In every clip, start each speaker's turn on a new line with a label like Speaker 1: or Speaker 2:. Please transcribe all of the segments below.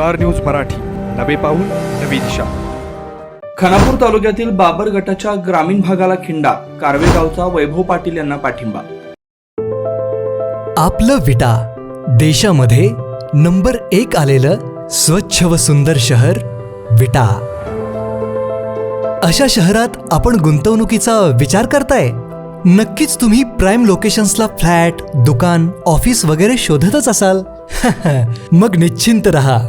Speaker 1: Star news Marathi. नवे पाऊल नवी दिशा.
Speaker 2: खानापूर तालुक्यातील बाबर गटाच्या ग्रामीण भागाला खिंडा कारवे गावचा वैभव पाटील यांना पाठिंबा.
Speaker 3: आपलं विटा. देशामध्ये नंबर एक आलेलं स्वच्छ व सुंदर शहर विटा. अशा शहरात आपण गुंतवणुकीचा विचार करताय? नक्कीच तुम्ही प्राईम लोकेशन्सला फ्लॅट दुकान ऑफिस वगैरे शोधतच असाल. मग निश्चिंत रहा.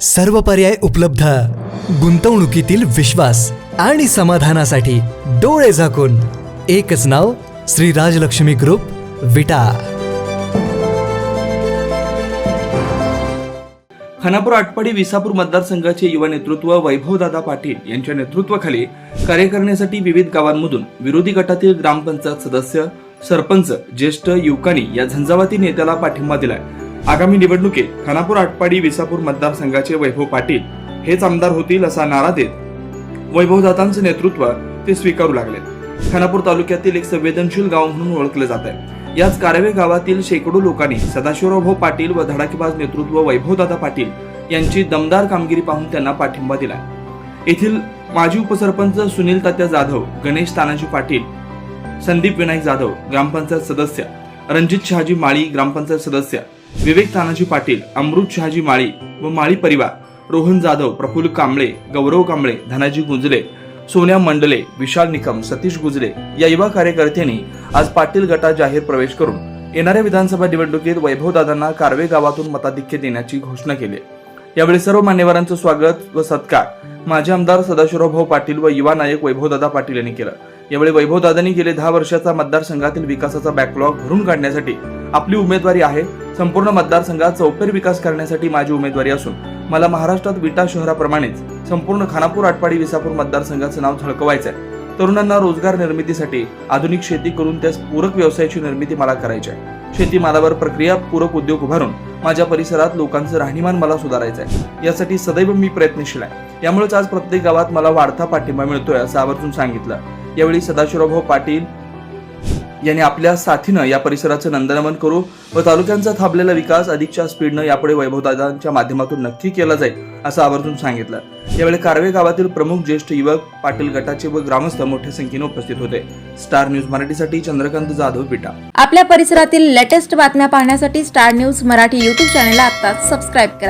Speaker 3: सर्व पर्याय उपलब्ध. गुंतवणुकीतील विश्वास आणि समाधानासाठी डोळे झाकून. एकच नाव श्री राजलक्ष्मी ग्रुप विटा.
Speaker 2: खानापूर आटपाडी विसापूर मतदारसंघाचे युवा नेतृत्व वैभवदादा पाटील यांच्या नेतृत्वाखाली कार्य करण्यासाठी विविध गावांमधून विरोधी गटातील ग्रामपंचायत सदस्य सरपंच ज्येष्ठ युवकांनी या झंझावाती नेत्याला पाठिंबा दिलाय. आगामी निवडणुकीत खानापूर आटपाडी विसापूर मतदारसंघाचे वैभव पाटील हेच आमदार होतील असा नारा देत वैभवदादांचं नेतृत्व ते स्वीकारू लागले खानापूर तालुक्यातील एक संवेदनशील गाव म्हणून ओळखले जात आहे. याच कारवे गावातील शेकडो लोकांनी सदाशिवराव पाटील व धडाकेबाज नेतृत्व वैभवदादा पाटील यांची दमदार कामगिरी पाहून त्यांना पाठिंबा दिला येथील माजी उपसरपंच सुनील तात्या जाधव गणेश तानाजी पाटील संदीप विनायक जाधव ग्रामपंचायत सदस्य रणजित शहाजी माळी ग्रामपंचायत सदस्य विवेक तानाजी पाटील अमृत शहाजी माळी व माळी परिवार रोहन जाधव प्रफुल्ल कांबळे गौरव कांबळे धनाजी गुंजले सोन्या मंडले विशाल निकम सतीश गुजरे या युवा कार्यकर्त्यांनी आज पाटील गटात जाहीर प्रवेश करून येणाऱ्या विधानसभा निवडणुकीत वैभवदादांना कारवे गावातून मताधिक्य देण्याची घोषणा केली. यावेळी सर्व मान्यवरांचं स्वागत व सत्कार माजी आमदार सदाशिवराव पाटील व युवा नायक वैभवदादा पाटील यांनी केलं. यावेळी वैभवदादांनी गेले दहा वर्षाचा मतदारसंघातील विकासाचा बॅकलॉग भरून काढण्यासाठी आपली उमेदवारी आहे संपूर्ण मतदारसंघात चौफेर विकास करण्यासाठी माझी उमेदवारी असून मला महाराष्ट्रात विटा शहराप्रमाणेच संपूर्ण खानापूर आटपाडी विसापूर मतदारसंघाचं नाव झळकवायचं आहे तरुणांना रोजगार निर्मितीसाठी आधुनिक शेती करून त्यास पूरक व्यवसायाची निर्मिती मला करायची आहे शेतीमालावर प्रक्रिया पूरक उद्योग उभारून माझ्या परिसरात लोकांचं राहणीमान मला सुधारायचं आहे यासाठी सदैव मी प्रयत्नशील आहे. यामुळेच आज प्रत्येक गावात मला वाढता पाठिंबा मिळतोय असं आवर्जून सांगितलं. यावेळी सदाशिवराव पाटील यांनी आपल्या साथीनं या परिसराचं नंदनवन करू व तालुक्यांचा थांबलेला विकास अधिकच्या स्पीडनं यापुढे वैभवदादांच्या माध्यमातून नक्की केला जाईल असं आवर्जून सांगितलं. यावेळी कारवे गावातील प्रमुख ज्येष्ठ युवक पाटील गटाचे व ग्रामस्थ मोठ्या संख्येने उपस्थित होते. स्टार न्यूज मराठीसाठी चंद्रकांत जाधव पिटा
Speaker 4: आपल्या परिसरातील लेटेस्ट बातम्या पाहण्यासाठी स्टार न्यूज मराठी यूट्यूब चॅनलला आता सबस्क्राईब करा.